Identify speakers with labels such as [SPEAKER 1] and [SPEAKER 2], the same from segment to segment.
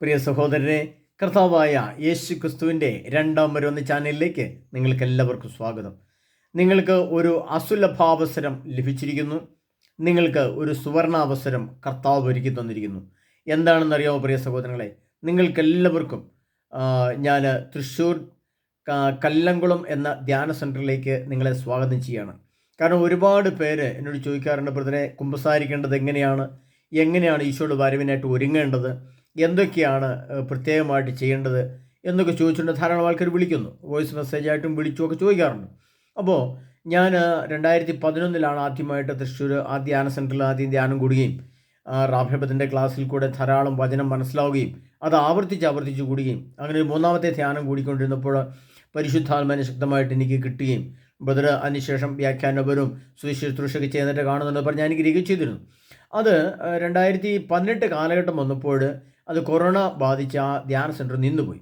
[SPEAKER 1] പ്രിയ സഹോദരരെ കർത്താവായ യേശു ക്രിസ്തുവിന്റെ രണ്ടാം വരുന്ന ചാനലിലേക്ക് നിങ്ങൾക്ക് എല്ലാവർക്കും സ്വാഗതം. നിങ്ങൾക്ക് ഒരു അസുലഭാവസരം ലഭിച്ചിരിക്കുന്നു. നിങ്ങൾക്ക് ഒരു സുവർണാവസരം കർത്താവ് ഒരുക്കി തന്നിരിക്കുന്നു. എന്താണെന്നറിയാമോ പ്രിയ സഹോദരങ്ങളെ? നിങ്ങൾക്കെല്ലാവർക്കും ഞാൻ തൃശ്ശൂർ കല്ലംകുളം എന്ന ധ്യാന സെന്ററിലേക്ക് നിങ്ങളെ സ്വാഗതം ചെയ്യുകയാണ്. കാരണം ഒരുപാട് പേര് എന്നോട് ചോദിക്കാറുണ്ട് ബ്രദറെ കുമ്പസാരിക്കേണ്ടത് എങ്ങനെയാണ്? എങ്ങനെയാണ് ഈശോയുടെ വരവിനായിട്ട് ഒരുങ്ങേണ്ടത്? എന്തൊക്കെയാണ് പ്രത്യേകമായിട്ട് ചെയ്യേണ്ടത് എന്നൊക്കെ ചോദിച്ചുകൊണ്ട് ധാരാളം ആൾക്കാർ വിളിക്കുന്നു. വോയിസ് മെസ്സേജായിട്ടും വിളിച്ചുമൊക്കെ ചോദിക്കാറുണ്ട്. അപ്പോൾ ഞാൻ രണ്ടായിരത്തി പതിനൊന്നിലാണ് ആദ്യമായിട്ട് തൃശ്ശൂർ ആ ധ്യാന സെന്ററിൽ ആദ്യം ധ്യാനം കൂടുകയും റാഫേബത്തിന്റെ ക്ലാസ്സിൽ കൂടെ ധാരാളം വചനം മനസ്സിലാവുകയും അത് ആവർത്തിച്ച് ആവർത്തിച്ച് കൂടുകയും അങ്ങനെ ഒരു മൂന്നാമത്തെ ധ്യാനം കൂടിക്കൊണ്ടിരുന്നപ്പോൾ പരിശുദ്ധാത്മാനെ ശക്തമായിട്ട് എനിക്ക് കിട്ടുകയും ബ്രദർ അതിനുശേഷം വ്യാഖ്യാനപരവും സുവിശേഷത്രൂഷൊക്കെ ചെയ്യുന്നിട്ട് കാണുന്നുണ്ട് പറഞ്ഞ് ഞാൻ ചെയ്തിരുന്നു. അത് രണ്ടായിരത്തി പതിനെട്ട് കാലഘട്ടം വന്നപ്പോൾ അത് കൊറോണ ബാധിച്ച് ആ ധ്യാന സെന്റർ നിന്നുപോയി.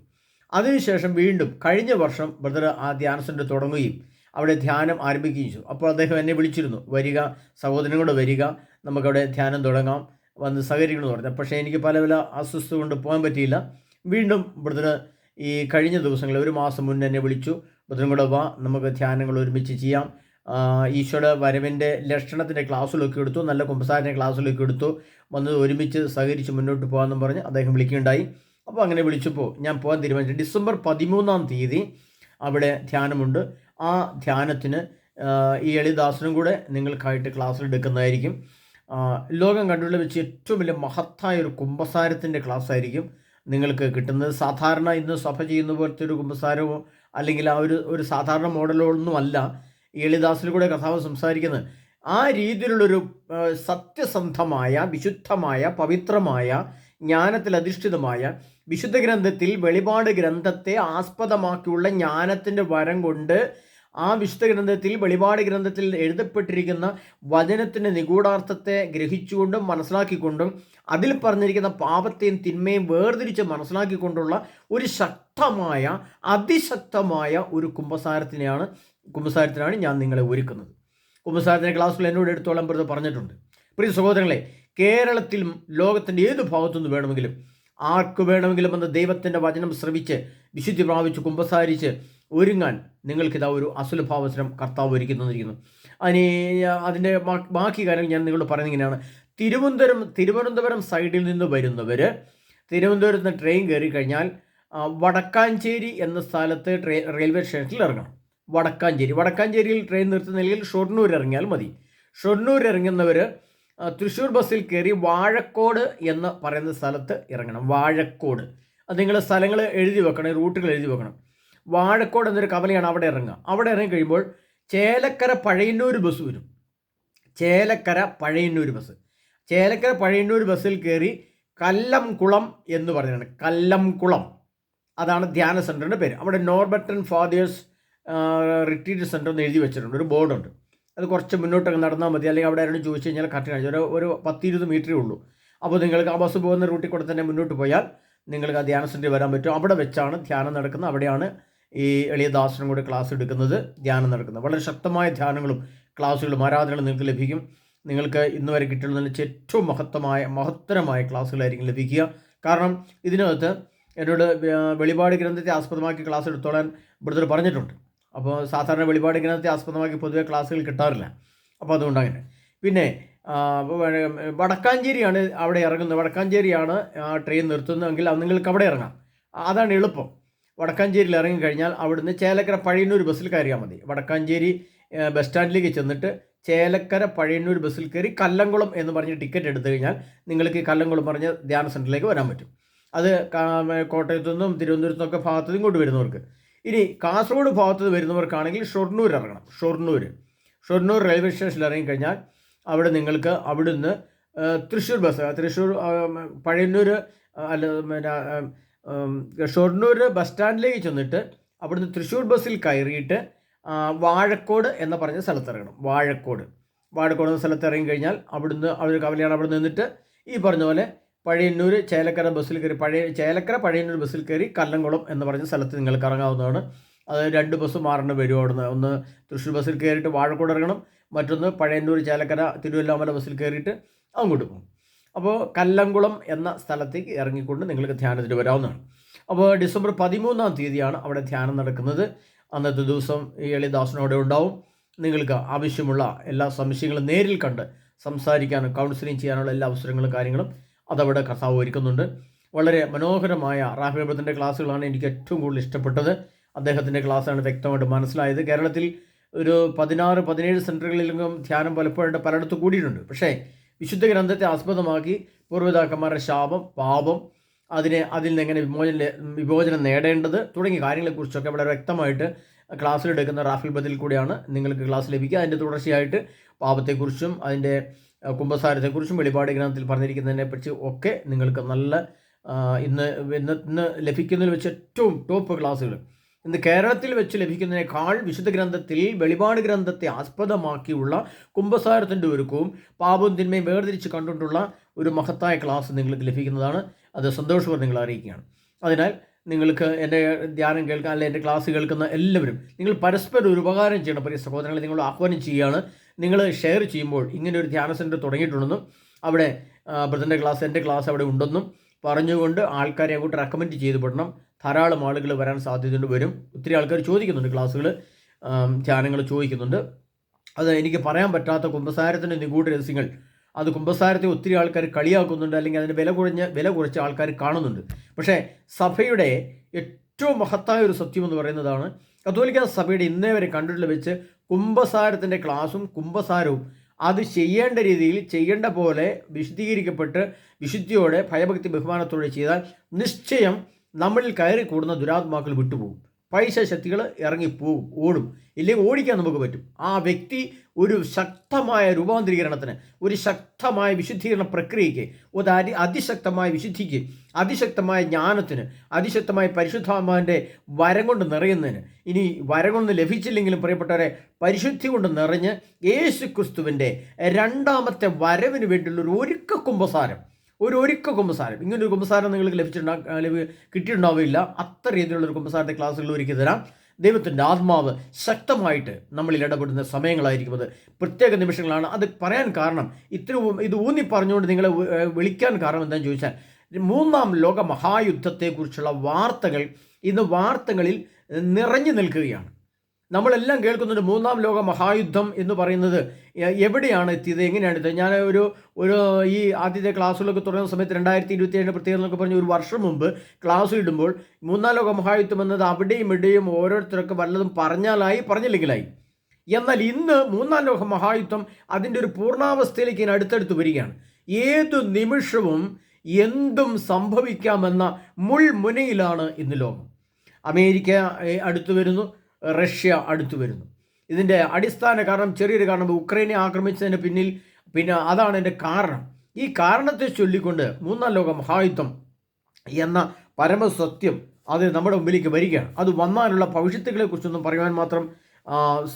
[SPEAKER 1] അതിനുശേഷം വീണ്ടും കഴിഞ്ഞ വർഷം ബ്രദർ ആ ധ്യാന സെന്റർ തുടങ്ങുകയും അവിടെ ധ്യാനം ആരംഭിക്കുകയും ചെയ്തു. അപ്പോൾ അദ്ദേഹം എന്നെ വിളിച്ചിരുന്നു. വരിക സഹോദരൻ കൂടെ വരിക നമുക്കവിടെ ധ്യാനം തുടങ്ങാം വന്ന് സഹകരിക്കണമെന്ന് പറഞ്ഞു. പക്ഷേ എനിക്ക് പല പല അസ്വസ്ഥത കൊണ്ട് പോകാൻ പറ്റിയില്ല. വീണ്ടും ബ്രദർ ഈ കഴിഞ്ഞ ദിവസങ്ങളിൽ ഒരു മാസം മുന്നേ എന്നെ വിളിച്ചു. ബ്രദറും കൂടെ വാ നമുക്ക് ധ്യാനങ്ങൾ ഒരുമിച്ച് ചെയ്യാം. ഈശോയുടെ വരവിന്റെ ലക്ഷണത്തിന്റെ ക്ലാസ്സിലൊക്കെ എടുത്തു നല്ല കുമ്പസാരന്റെ ക്ലാസ്സിലൊക്കെ എടുത്തു വന്ന് ഒരുമിച്ച് സഹകരിച്ച് മുന്നോട്ട് പോകാമെന്നും പറഞ്ഞ് അദ്ദേഹം വിളിക്കുകയുണ്ടായി. അപ്പോൾ അങ്ങനെ വിളിച്ചപ്പോൾ ഞാൻ പോകാൻ തീരുമാനിച്ചു. ഡിസംബർ പതിമൂന്നാം തീയതി അവിടെ ധ്യാനമുണ്ട്. ആ ധ്യാനത്തിന് ഈ എളിദാസനും കൂടെ നിങ്ങൾക്കായിട്ട് ക്ലാസ്സിൽ എടുക്കുന്നതായിരിക്കും. ലോകം കണ്ടുള്ള വെച്ച് ഏറ്റവും വലിയ മഹത്തായ ഒരു കുമ്പസാരത്തിന്റെ ക്ലാസ് ആയിരിക്കും നിങ്ങൾക്ക് കിട്ടുന്നത്. സാധാരണ ഇന്ന് സഭ ചെയ്യുന്ന പോലത്തെ ഒരു കുമ്പസാരമോ അല്ലെങ്കിൽ ആ ഒരു ഒരു സാധാരണ മോഡലോ ഒന്നും എളിദാസിൽ കൂടെ കഥാവ് സംസാരിക്കുന്നത്. ആ രീതിയിലുള്ളൊരു സത്യസന്ധമായ വിശുദ്ധമായ പവിത്രമായ ജ്ഞാനത്തിൽ അധിഷ്ഠിതമായ വിശുദ്ധ ഗ്രന്ഥത്തിൽ വെളിപാട് ഗ്രന്ഥത്തെ ആസ്പദമാക്കിയുള്ള ജ്ഞാനത്തിന്റെ വരം കൊണ്ട് ആ വിശുദ്ധ ഗ്രന്ഥത്തിൽ വെളിപാട് ഗ്രന്ഥത്തിൽ എഴുതപ്പെട്ടിരിക്കുന്ന വചനത്തിന്റെ നിഗൂഢാർത്ഥത്തെ ഗ്രഹിച്ചുകൊണ്ടും മനസ്സിലാക്കിക്കൊണ്ടും അതിൽ പറഞ്ഞിരിക്കുന്ന പാപത്തെയും തിന്മയും വേർതിരിച്ച് മനസ്സിലാക്കിക്കൊണ്ടുള്ള ഒരു ശക്തമായ അതിശക്തമായ ഒരു കുംഭസാരത്തിനെയാണ് കുംഭസാരത്തിനാണ് ഞാൻ നിങ്ങളെ ഒരുക്കുന്നത്. കുംഭസാരത്തിന്റെ ക്ലാസ്സിൽ എന്നോട് എടുത്തോളം പ്രതി പറഞ്ഞിട്ടുണ്ട്. പ്രിയ സഹോദരങ്ങളെ കേരളത്തിലും ലോകത്തിന്റെ ഏത് ഭാഗത്തുനിന്ന് വേണമെങ്കിലും ആർക്ക് വേണമെങ്കിലും എന്ന ദൈവത്തിന്റെ വചനം ശ്രവിച്ച് വിശുദ്ധി പ്രാപിച്ച് കുമ്പസാരിച്ച് ഒരുങ്ങാൻ നിങ്ങൾക്കിതാ ഒരു അസുലഭാവസരം കർത്താവ് ഒരുക്കി തന്നിരിക്കുന്നു അതിന് അതിന്റെ ബാക്കി കാര്യങ്ങൾ ഞാൻ നിങ്ങളോട് പറയുന്നത് ഇങ്ങനെയാണ്. തിരുവനന്തപുരം തിരുവനന്തപുരം സൈഡിൽ നിന്ന് വരുന്നവർ തിരുവനന്തപുരത്ത് ട്രെയിൻ കയറി കഴിഞ്ഞാൽ വടക്കാഞ്ചേരി എന്ന സ്ഥലത്ത് ട്രെയിൻ റെയിൽവേ സ്റ്റേഷനിൽ ഇറങ്ങണം. വടക്കാഞ്ചേരി. വടക്കാഞ്ചേരിയിൽ ട്രെയിൻ നിർത്തുന്നില്ലെങ്കിൽ ഷൊർണൂർ ഇറങ്ങിയാൽ മതി. ഷൊർണൂർ ഇറങ്ങുന്നവർ തൃശ്ശൂർ ബസ്സിൽ കയറി വാഴക്കോട് എന്ന് പറയുന്ന സ്ഥലത്ത് ഇറങ്ങണം. വാഴക്കോട്. അത് നിങ്ങൾ സ്ഥലങ്ങൾ എഴുതി വെക്കണം റൂട്ടുകൾ എഴുതി വെക്കണം. വാഴക്കോട് എന്നൊരു കവലയാണ് അവിടെ ഇറങ്ങുക. അവിടെ ഇറങ്ങി കഴിയുമ്പോൾ ചേലക്കര പഴയന്നൂർ ബസ് വരും. ചേലക്കര പഴയന്നൂർ ബസ്. ചേലക്കര പഴയന്നൂർ ബസ്സിൽ കയറി കല്ലംകുളം എന്ന് പറഞ്ഞാണ് കല്ലംകുളം. അതാണ് ധ്യാന സെന്ററിന്റെ പേര്. അവിടെ നോർബർട്ടൺ ഫാദേഴ്സ് റിട്രീറ്റ് സെന്റർ എന്ന് എഴുതി വെച്ചിട്ടുണ്ട്. ഒരു ബോർഡുണ്ട് അത് കുറച്ച് മുന്നോട്ടൊക്കെ നടന്നാൽ മതി. അല്ലെങ്കിൽ അവിടെ ആരോട് ചോദിച്ചു കഴിഞ്ഞാൽ കറക്റ്റ് കാണിച്ചു ഒരു ഒരു പത്തിരുപത് മീറ്ററേ ഉള്ളൂ. അപ്പോൾ നിങ്ങൾക്ക് ആ ബസ് പോകുന്ന റൂട്ടിൽ കൂടെ തന്നെ മുന്നോട്ട് പോയാൽ നിങ്ങൾക്ക് ആ ധ്യാന സെന്ററിൽ വരാൻ പറ്റും. അവിടെ വെച്ചാണ് ധ്യാനം നടക്കുന്നത്. അവിടെയാണ് ഈ എളിയ ദാസനും കൂടെ ക്ലാസ് എടുക്കുന്നത് ധ്യാനം നടക്കുന്നത്. വളരെ ശക്തമായ ധ്യാനങ്ങളും ക്ലാസ്സുകളും ആരാധനകളും നിങ്ങൾക്ക് ലഭിക്കും. നിങ്ങൾക്ക് ഇന്ന് വരെ കിട്ടുന്നതിന് ഏറ്റവും മഹത്തമായ മഹത്തരമായ ക്ലാസ്സുകളായിരിക്കും ലഭിക്കുക. കാരണം ഇതിനകത്ത് എന്നോട് വെളിപാട് ഗ്രന്ഥത്തെ ആസ്പദമാക്കി ക്ലാസ് എടുത്തോളാൻ ബ്രദർ പറഞ്ഞിട്ടുണ്ട്. അപ്പോൾ സാധാരണ വെളിപാട് ഇങ്ങനത്തെ ആസ്പദമാക്കി പൊതുവെ ക്ലാസ്സുകൾ കിട്ടാറില്ല. അപ്പോൾ അതുകൊണ്ട് അങ്ങനെ. പിന്നെ വടക്കാഞ്ചേരിയാണ് അവിടെ ഇറങ്ങുന്നത്. വടക്കാഞ്ചേരിയാണ് ആ ട്രെയിൻ നിർത്തുന്നതെങ്കിൽ അത് നിങ്ങൾക്ക് അവിടെ ഇറങ്ങാം. അതാണ് എളുപ്പം. വടക്കാഞ്ചേരിയിൽ ഇറങ്ങിക്കഴിഞ്ഞാൽ അവിടുന്ന് ചേലക്കര പഴയന്നൂർ ബസ്സിൽ കയറിയാൽ മതി. വടക്കാഞ്ചേരി ബസ് സ്റ്റാൻഡിലേക്ക് ചെന്നിട്ട് ചേലക്കര പഴയന്നൂർ ബസ്സിൽ കയറി കല്ലംകുളം എന്ന് പറഞ്ഞ് ടിക്കറ്റ് എടുത്തു കഴിഞ്ഞാൽ നിങ്ങൾക്ക് ഈ കല്ലംകുളം പറഞ്ഞ ധ്യാന സെന്ററിലേക്ക് വരാൻ പറ്റും. അത് കോട്ടയത്തു നിന്നും തിരുവനന്തപുരത്തു നിന്നൊക്കെ ഭാഗത്തു നിന്നും ഇങ്ങോട്ട് വരുന്നവർക്ക്. ഇനി കാസർഗോഡ് ഭാഗത്ത് വരുന്നവർക്കാണെങ്കിൽ ഷൊർണൂർ ഇറങ്ങണം. ഷൊർണൂർ. ഷൊർണൂർ റെയിൽവേ സ്റ്റേഷനിൽ ഇറങ്ങിക്കഴിഞ്ഞാൽ അവിടെ നിങ്ങൾക്ക് അവിടുന്ന് തൃശ്ശൂർ ബസ് തൃശ്ശൂർ പഴയന്നൂർ അല്ല പിന്നെ ഷൊർണൂർ ബസ് സ്റ്റാൻഡിലേക്ക് ചെന്നിട്ട് അവിടുന്ന് തൃശ്ശൂർ ബസ്സിൽ കയറിയിട്ട് വാഴക്കോട് എന്ന് പറഞ്ഞ സ്ഥലത്ത് ഇറങ്ങണം. വാഴക്കോട്. വാഴക്കോട് എന്ന സ്ഥലത്ത് ഇറങ്ങി കഴിഞ്ഞാൽ അവിടുന്ന് അവർ കവലയാണ് അവിടെ നിന്നിട്ട് ഈ പറഞ്ഞ പോലെ പഴയന്നൂർ ചേലക്കര ബസ്സിൽ കയറി പഴയ ചേലക്കര പഴയന്നൂർ ബസ്സിൽ കയറി കല്ലംകുളം എന്ന് പറഞ്ഞ സ്ഥലത്ത് നിങ്ങൾക്ക് ഇറങ്ങാവുന്നതാണ്. അത് രണ്ട് ബസ് മാറേണ്ടി വരും അവിടുന്ന്. ഒന്ന് തൃശ്ശൂർ ബസ്സിൽ കയറിയിട്ട് വാഴക്കോട് ഇറങ്ങണം. മറ്റൊന്ന് പഴയന്നൂർ ചേലക്കര തിരുവല്ലാമല ബസ്സിൽ കയറിയിട്ട് അങ്ങോട്ട് പോകും. അപ്പോൾ കല്ലംകുളം എന്ന സ്ഥലത്തേക്ക് ഇറങ്ങിക്കൊണ്ട് നിങ്ങൾക്ക് ധ്യാനത്തിന് വരാവുന്നതാണ്. അപ്പോൾ ഡിസംബർ പതിമൂന്നാം തീയതിയാണ് അവിടെ ധ്യാനം നടക്കുന്നത്. അന്നത്തെ ദിവസം ഈ എളിദാസനോടെ ഉണ്ടാവും. നിങ്ങൾക്ക് ആവശ്യമുള്ള എല്ലാ സംശയങ്ങളും നേരിൽ കണ്ട് സംസാരിക്കാനും കൗൺസിലിംഗ് ചെയ്യാനുള്ള എല്ലാ അവസരങ്ങളും കാര്യങ്ങളും അതവിടെ കർത്താവ് ഒരുക്കുന്നുണ്ട്. വളരെ മനോഹരമായ റാഫി ബ്രദറിന്റെ ക്ലാസ്സുകളാണ് എനിക്ക് ഏറ്റവും കൂടുതൽ ഇഷ്ടപ്പെട്ടത്. അദ്ദേഹത്തിന്റെ ക്ലാസ്സാണ് വ്യക്തമായിട്ട് മനസ്സിലായത്. കേരളത്തിൽ ഒരു പതിനാറ് പതിനേഴ് സെന്ററുകളിലെങ്കിലും ധ്യാനം പലപ്പോഴും പലയിടത്ത് കൂടിയിട്ടുണ്ട്. പക്ഷേ വിശുദ്ധ ഗ്രന്ഥത്തെ ആസ്പദമാക്കി പൂർവതാക്കന്മാരുടെ ശാപം പാപം അതിനെ അതിൽ നിന്ന് എങ്ങനെ വിമോചന വിമോചനം നേടേണ്ടത് തുടങ്ങിയ കാര്യങ്ങളെക്കുറിച്ചൊക്കെ വളരെ വ്യക്തമായിട്ട് ക്ലാസ്സിലെടുക്കുന്ന റാഫിൽ ബദിൽ കൂടിയാണ് നിങ്ങൾക്ക് ക്ലാസ് ലഭിക്കുക. അതിന്റെ തുടർച്ചയായിട്ട് പാപത്തെക്കുറിച്ചും അതിന്റെ കുംഭസാരത്തെക്കുറിച്ചും വെളിപാട് ഗ്രന്ഥത്തിൽ പറഞ്ഞിരിക്കുന്നതിനെ പറ്റി ഒക്കെ നിങ്ങൾക്ക് നല്ല ഇന്ന് ഇന്ന് ഇന്ന് ലഭിക്കുന്നതിൽ വെച്ച് ഏറ്റവും ടോപ്പ് ക്ലാസ്സുകൾ ഇന്ന് കേരളത്തിൽ വെച്ച് ലഭിക്കുന്നതിനേക്കാൾ വിശുദ്ധ ഗ്രന്ഥത്തിൽ വെളിപാട് ഗ്രന്ഥത്തെ ആസ്പദമാക്കിയുള്ള കുംഭസാരത്തിന്റെ ഒരുക്കവും പാപവും തിന്മയും വേർതിരിച്ച് കണ്ടുകൊണ്ടുള്ള ഒരു മഹത്തായ ക്ലാസ് നിങ്ങൾക്ക് ലഭിക്കുന്നതാണ്. അത് സന്തോഷപൂർവം നിങ്ങൾ അറിയിക്കുകയാണ്. അതിനാൽ നിങ്ങൾക്ക് എന്റെ ധ്യാനം കേൾക്കാൻ അല്ലെങ്കിൽ എന്റെ ക്ലാസ് കേൾക്കുന്ന എല്ലാവരും നിങ്ങൾ പരസ്പരം ഒരു ഉപകാരം ചെയ്യണം. പ്രിയ സഹോദരങ്ങളെ നിങ്ങൾ ആഹ്വാനം ചെയ്യുകയാണ്. നിങ്ങൾ ഷെയർ ചെയ്യുമ്പോൾ ഇങ്ങനെ ഒരു ധ്യാന സെന്റർ തുടങ്ങിയിട്ടുണ്ടെന്നും അവിടെ ബ്രദറിന്റെ ക്ലാസ് എന്റെ ക്ലാസ് അവിടെ ഉണ്ടെന്നും പറഞ്ഞുകൊണ്ട് ആൾക്കാരെ അങ്ങോട്ട് റെക്കമെൻഡ് ചെയ്ത് പെടണം. ധാരാളം ആളുകൾ വരാൻ സാധ്യതയുണ്ട് വരും. ഒത്തിരി ആൾക്കാർ ചോദിക്കുന്നുണ്ട് ക്ലാസ്സുകൾ ധ്യാനങ്ങൾ ചോദിക്കുന്നുണ്ട്. അത് എനിക്ക് പറയാൻ പറ്റാത്ത കുംഭസാരത്തിന്റെ നിഗൂഢ രഹസ്യങ്ങൾ അത് കുംഭസാരത്തെ ഒത്തിരി ആൾക്കാർ കളിയാക്കുന്നുണ്ട് അല്ലെങ്കിൽ അതിന് വില കുറഞ്ഞ വില കുറച്ച് ആൾക്കാർ കാണുന്നുണ്ട്. പക്ഷേ സഭയുടെ ഏറ്റവും മഹത്തായ ഒരു സത്യം എന്ന് പറയുന്നതാണ് കത്തോലിക്ക സഭയുടെ ഇന്നേ വരെ കണ്ടിട്ടുള്ള വെച്ച് കുംഭസാരത്തിന്റെ ക്ലാസും കുംഭസാരവും അത് ചെയ്യേണ്ട രീതിയിൽ ചെയ്യേണ്ട പോലെ വിശദീകരിക്കപ്പെട്ട് വിശുദ്ധിയോടെ ഭയഭക്തി ബഹുമാനത്തോടെ ചെയ്താൽ നിശ്ചയം നമ്മളിൽ കയറി കൂടുന്ന ദുരാത്മാക്കൾ വിട്ടുപോകും. പൈസ ശക്തികൾ ഇറങ്ങിപ്പോകും ഓടും. ഇല്ലെങ്കിൽ ഓടിക്കാൻ നമുക്ക് പറ്റും. ആ വ്യക്തി ഒരു ശക്തമായ രൂപാന്തരീകരണത്തിന് ഒരു ശക്തമായ വിശുദ്ധീകരണ പ്രക്രിയയ്ക്ക് ഒരു അതി അതിശക്തമായ വിശുദ്ധിക്ക് അതിശക്തമായ ജ്ഞാനത്തിന് അതിശക്തമായ പരിശുദ്ധാത്മാവിന്റെ വരം കൊണ്ട് നിറയുന്നതിന് ഇനി വരം കൊണ്ട് ലഭിച്ചില്ലെങ്കിലും പ്രിയപ്പെട്ടവരെ പരിശുദ്ധി കൊണ്ട് നിറഞ്ഞ് യേശു ക്രിസ്തുവിന്റെ രണ്ടാമത്തെ വരവിന് വേണ്ടിയുള്ള ഒരു ഒരുക്ക കുംഭസാരം ഒരു ഒരിക്ക കുമ്പസാരം. ഇങ്ങനെ ഒരു കുമ്പസാരം നിങ്ങൾക്ക് ലഭിച്ചിട്ടുണ്ടാ ലഭി- കിട്ടിയിട്ടുണ്ടാവില്ല അത്ര രീതിയിലുള്ള ഒരു കുമ്പസാരത്തെ ക്ലാസ്സുകൾ ഒരുക്കി തരാം. ദൈവത്തിന്റെ ആത്മാവ് ശക്തമായിട്ട് നമ്മളിൽ ഇടപെടുന്ന സമയങ്ങളായിരിക്കും അത്. പ്രത്യേക നിമിഷങ്ങളാണ്. അത് പറയാൻ കാരണം ഇത്ര ഇത് ഊന്നി പറഞ്ഞുകൊണ്ട് നിങ്ങളെ വിളിക്കാൻ കാരണം എന്താണെന്ന് ചോദിച്ചാൽ മൂന്നാം ലോക മഹായുദ്ധത്തെക്കുറിച്ചുള്ള വാർത്തകൾ ഇന്ന് വാർത്തകളിൽ നിറഞ്ഞു നിൽക്കുകയാണ്. നമ്മളെല്ലാം കേൾക്കുന്നുണ്ട് മൂന്നാം ലോക മഹായുദ്ധം എന്ന് പറയുന്നത് എവിടെയാണ് എത്തിയത്? എങ്ങനെയാണ് എത്തിയത്? ഞാൻ ഒരു ഒരു ഈ ആദ്യത്തെ ക്ലാസ്സുകളൊക്കെ തുടങ്ങുന്ന സമയത്ത് രണ്ടായിരത്തി ഇരുപത്തി ഏഴിന്റെ പ്രത്യേകത എന്നൊക്കെ പറഞ്ഞ് ഒരു വർഷം മുമ്പ് ക്ലാസ് ഇടുമ്പോൾ മൂന്നാം ലോക മഹായുദ്ധം എന്നത് അവിടെയും ഇവിടെയും ഓരോരുത്തരൊക്കെ വല്ലതും പറഞ്ഞാലായി പറഞ്ഞില്ലെങ്കിലായി. എന്നാൽ ഇന്ന് മൂന്നാം ലോക മഹായുദ്ധം അതിന്റെ ഒരു പൂർണാവസ്ഥയിലേക്ക് ഇങ്ങനെ അടുത്തടുത്ത് വരികയാണ്. ഏതു നിമിഷവും എന്തും സംഭവിക്കാമെന്ന മുൾമുനയിലാണ് ഇന്ന് ലോകം. അമേരിക്ക അടുത്ത് വരുന്നു. റഷ്യ അടുത്തു വരുന്നു. ഇതിന്റെ അടിസ്ഥാന കാരണം ചെറിയൊരു കാരണം ഉക്രൈനെ ആക്രമിച്ചതിന് പിന്നിൽ പിന്നെ അതാണ് എന്റെ കാരണം. ഈ കാരണത്തെ ചൊല്ലിക്കൊണ്ട് മൂന്നാം ലോക മഹായുദ്ധം എന്ന പരമസത്യം അത് നമ്മുടെ മുമ്പിലേക്ക് വരികയാണ്. അത് വന്നാലുള്ള ഭവിഷ്യത്തുകളെക്കുറിച്ചൊന്നും പറയുവാൻ മാത്രം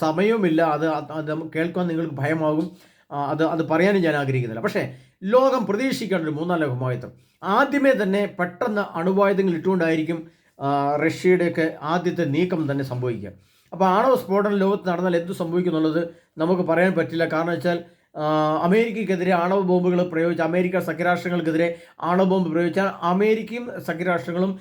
[SPEAKER 1] സമയവുമില്ല. അത് അത് കേൾക്കാൻ നിങ്ങൾക്ക് ഭയമാകും. അത് അത് പറയാനും ഞാൻ ആഗ്രഹിക്കുന്നില്ല. പക്ഷേ ലോകം പ്രതീക്ഷിക്കേണ്ട ഒരു മൂന്നാം ലോക മഹായുദ്ധം. ആദ്യമേ തന്നെ പെട്ടെന്ന് അണുവായുധങ്ങൾ ഇട്ടുകൊണ്ടായിരിക്കും റഷ്യയുടെയൊക്കെ ആദ്യത്തെ നീക്കം തന്നെ സംഭവിക്കുക. അപ്പോൾ ആണവ സ്ഫോടനം ലോകത്ത് നടന്നാൽ എന്ത് സംഭവിക്കും എന്നുള്ളത് നമുക്ക് പറയാൻ പറ്റില്ല. കാരണം വെച്ചാൽ അമേരിക്കയ്ക്കെതിരെ ആണവ ബോംബുകൾ പ്രയോഗിച്ച അമേരിക്ക സഖ്യരാഷ്ട്രങ്ങൾക്കെതിരെ ആണവ ബോംബ് പ്രയോഗിച്ചാൽ അമേരിക്കയും സഖ്യരാഷ്ട്രങ്ങളും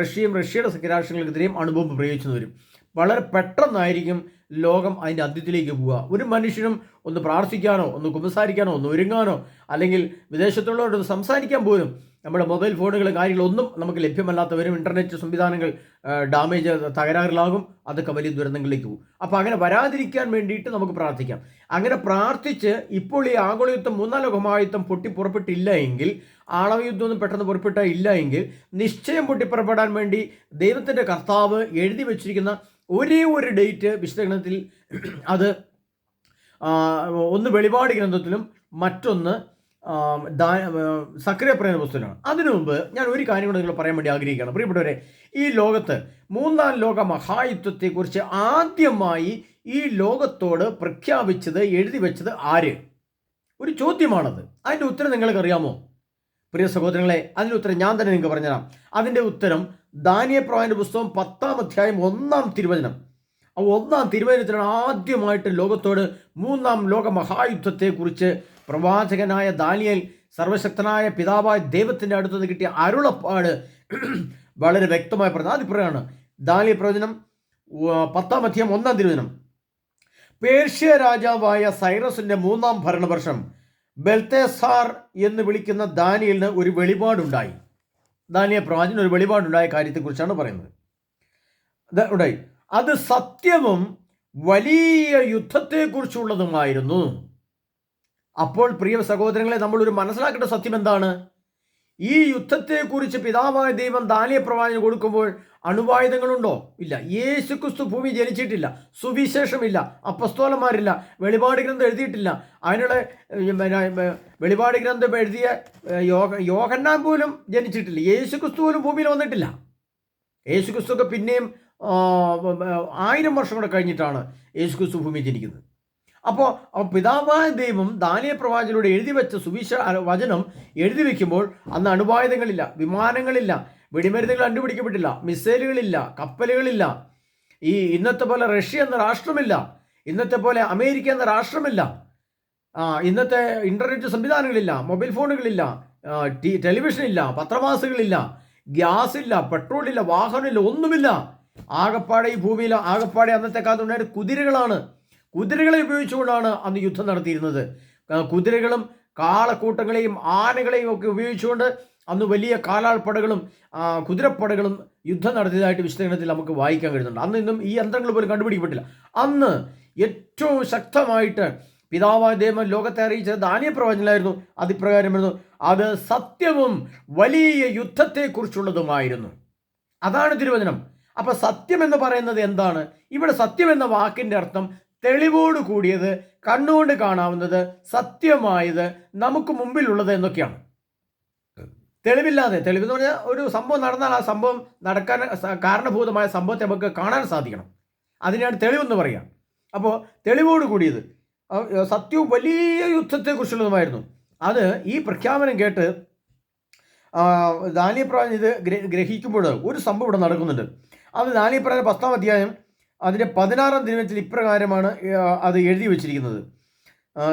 [SPEAKER 1] റഷ്യയും റഷ്യയുടെ സഖ്യരാഷ്ട്രങ്ങൾക്കെതിരെയും അണുബോംബ് പ്രയോഗിച്ചു വരും. വളരെ പെട്ടെന്നായിരിക്കും ലോകം അതിന്റെ അന്ത്യത്തിലേക്ക് പോവുക. ഒരു മനുഷ്യനും ഒന്ന് പ്രാർത്ഥിക്കാനോ ഒന്ന് കുമ്പസാരിക്കാനോ ഒന്ന് ഒരുങ്ങാനോ അല്ലെങ്കിൽ വിദേശത്തുള്ളവരോട് സംസാരിക്കാൻ പോലും നമ്മുടെ മൊബൈൽ ഫോണുകൾ കാര്യങ്ങളൊന്നും നമുക്ക് ലഭ്യമല്ലാത്തവരും ഇന്റർനെറ്റ് സംവിധാനങ്ങൾ ഡാമേജ് തകരാറിലാകും. അതൊക്കെ വലിയ ദുരന്തങ്ങളിലേക്ക് പോകും. അപ്പോൾ അങ്ങനെ വരാതിരിക്കാൻ വേണ്ടിയിട്ട് നമുക്ക് പ്രാർത്ഥിക്കാം. അങ്ങനെ പ്രാർത്ഥിച്ച് ഇപ്പോൾ ഈ ആഗോളയുദ്ധം മൂന്നാം ലോകമായുദ്ധം പൊട്ടി പുറപ്പെട്ടില്ല എങ്കിൽ ആണവയുദ്ധമൊന്നും പെട്ടെന്ന് പുറപ്പെട്ട ഇല്ല എങ്കിൽ നിശ്ചയം പൊട്ടിപ്പുറപ്പെടാൻ വേണ്ടി ദൈവത്തിന്റെ കർത്താവ് എഴുതി വച്ചിരിക്കുന്ന ഒരേ ഒരു ഡേറ്റ് വിശകലനത്തിൽ അത് ഒന്ന് വെളിപാട് ഗ്രന്ഥത്തിലും മറ്റൊന്ന് സക്രിയ പറയുന്ന പുസ്തകമാണ് അതിനു മുമ്പ് ഞാൻ ഒരു കാര്യം കൂടെ നിങ്ങൾ പറയാൻ വേണ്ടി ആഗ്രഹിക്കുകയാണ്. പ്രിയപ്പെട്ടവരെ ഈ ലോകത്ത് മൂന്നാം ലോക മഹായുദ്ധത്തെക്കുറിച്ച് ആദ്യമായി ഈ ലോകത്തോട് പ്രഖ്യാപിച്ചത് എഴുതി വെച്ചത് ആര്? ഒരു ചോദ്യമാണത്. അതിന്റെ ഉത്തരം നിങ്ങൾക്കറിയാമോ പ്രിയ സഹോദരങ്ങളെ അതിന്റെ ഉത്തരം ഞാൻ തന്നെ നിങ്ങൾക്ക് പറഞ്ഞുതരാം. അതിന്റെ ഉത്തരം ദാനിയ പ്രവാന്റെ പുസ്തകം പത്താം അധ്യായം ഒന്നാം തിരുവചനം. ആ ഒന്നാം തിരുവചനത്തിലാണ് ആദ്യമായിട്ട് ലോകത്തോട് മൂന്നാം ലോക മഹായുദ്ധത്തെക്കുറിച്ച് പ്രവാചകനായ ദാനിയേൽ സർവശക്തനായ പിതാവായ ദൈവത്തിന്റെ അടുത്തുനിന്ന് കിട്ടിയ അരുളപ്പാട് വളരെ വ്യക്തമായി പറഞ്ഞു അതിപ്രയാണ് ദാനിയൽ പ്രവചനം പത്താം അധ്യയം ഒന്നാം തിരുവചനം. പേർഷ്യ രാജാവായ സൈറസിന്റെ മൂന്നാം ഭരണവർഷം ബെൽത്തേസാർ എന്ന് വിളിക്കുന്ന ദാനിയലിന് ഒരു വെളിപാടുണ്ടായി. ദാനിയ പ്രവാചന ഒരു വെളിപാടുണ്ടായ കാര്യത്തെക്കുറിച്ചാണ് പറയുന്നത്. ഉണ്ടായി. അത് സത്യവും വലിയ യുദ്ധത്തെക്കുറിച്ചുള്ളതുമായിരുന്നു. അപ്പോൾ പ്രിയ സഹോദരങ്ങളെ നമ്മൾ ഒരു മനസ്സിലാക്കേണ്ട സത്യം എന്താണ്? ഈ യുദ്ധത്തെക്കുറിച്ച് പിതാവായ ദൈവം ദാനിയ പ്രവാചനം കൊടുക്കുമ്പോൾ അണുവായുധങ്ങളുണ്ടോ? ഇല്ല. യേശു ക്രിസ്തു ഭൂമി ജനിച്ചിട്ടില്ല. സുവിശേഷമില്ല. അപ്പസ്തോലന്മാരില്ല. വെളിപാട് ഗ്രന്ഥം എഴുതിയിട്ടില്ല. അതിനുള്ള വെളിപാട് ഗ്രന്ഥം എഴുതിയ യോഗ യോഹന്നാൻ പോലും ജനിച്ചിട്ടില്ല. യേശു ക്രിസ്തു പോലും ഭൂമിയിൽ വന്നിട്ടില്ല. യേശു ക്രിസ്തു ഒക്കെ പിന്നെയും ആയിരം വർഷം കൂടെ കഴിഞ്ഞിട്ടാണ് യേശു ക്രിസ്തു ഭൂമി ജനിക്കുന്നത്. അപ്പോൾ പിതാവായ ദൈവം ദാനിയ പ്രവാചകനോട് എഴുതി വെച്ച സുവിശ വചനം എഴുതി വെക്കുമ്പോൾ അന്ന് അണുബായുധങ്ങളില്ല വിമാനങ്ങളില്ല വെടിമരുന്നുകൾ കണ്ടുപിടിക്കപ്പെട്ടില്ല മിസൈലുകളില്ല കപ്പലുകളില്ല. ഈ ഇന്നത്തെ പോലെ റഷ്യ എന്ന രാഷ്ട്രമില്ല ഇന്നത്തെ പോലെ അമേരിക്ക എന്ന രാഷ്ട്രമില്ല. ഇന്നത്തെ ഇന്റർനെറ്റ് സംവിധാനങ്ങളില്ല മൊബൈൽ ഫോണുകളില്ല ടി ടെലിവിഷൻ ഇല്ല പത്രമാസികളില്ല ഗ്യാസ് ഇല്ല പെട്രോൾ ഇല്ല വാഹനമില്ല ഒന്നുമില്ല. ആകപ്പാടെ ഈ ഭൂമിയിൽ ആകപ്പാടെ അന്നത്തെ കാലത്ത് ഉണ്ടായിട്ട് കുതിരകളാണ്. കുതിരകളെ ഉപയോഗിച്ചുകൊണ്ടാണ് അന്ന് യുദ്ധം നടത്തിയിരുന്നത്. കുതിരകളും കാളക്കൂട്ടങ്ങളെയും ആനകളെയും ഒക്കെ ഉപയോഗിച്ചുകൊണ്ട് അന്ന് വലിയ കാലാൾപ്പടകളും കുതിരപ്പടകളും യുദ്ധം നടത്തിയതായിട്ട് വിശദീകരണത്തിൽ നമുക്ക് വായിക്കാൻ കഴിയുന്നുണ്ട്. അന്ന് ഇന്നും ഈ യന്ത്രങ്ങൾ പോലും കണ്ടുപിടിക്കപ്പെട്ടില്ല. അന്ന് ഏറ്റവും ശക്തമായിട്ട് പിതാവായ ദൈവം ലോകത്തെ അറിയിച്ചത് ദാനിയ പ്രവചനമായിരുന്നു അതിപ്രകാരമായിരുന്നു. അത് സത്യവും വലിയ യുദ്ധത്തെക്കുറിച്ചുള്ളതുമായിരുന്നു. അതാണ് തിരുവചനം. അപ്പോൾ സത്യം എന്ന് പറയുന്നത് എന്താണ്? ഇവിടെ സത്യം എന്ന വാക്കിന്റെ അർത്ഥം തെളിവോട് കൂടിയത് കണ്ണുകൊണ്ട് കാണാവുന്നത് സത്യമായത് നമുക്ക് മുമ്പിലുള്ളത് എന്നൊക്കെയാണ്. തെളിവില്ലാതെ തെളിവ് എന്ന് പറഞ്ഞാൽ ഒരു സംഭവം നടന്നാൽ ആ സംഭവം നടക്കാൻ കാരണഭൂതമായ സംഭവത്തെ നമുക്ക് കാണാൻ സാധിക്കണം. അതിനാണ് തെളിവെന്ന് പറയാം. അപ്പോൾ തെളിവോട് കൂടിയത് സത്യവും വലിയ യുദ്ധത്തെക്കുറിച്ചുള്ളതുമായിരുന്നു. അത് ഈ പ്രഖ്യാപനം കേട്ട് ദാനിയപ്രാൻ ഇത് ഗ്രഹിക്കുമ്പോൾ ഒരു സംഭവം ഇവിടെ നടക്കുന്നുണ്ട്. അത് ദാനിയപ്രാൻ പത്താം അധ്യായം അതിന്റെ പതിനാറാം ദിനത്തിൽ ഇപ്രകാരമാണ് അത് എഴുതി വച്ചിരിക്കുന്നത്.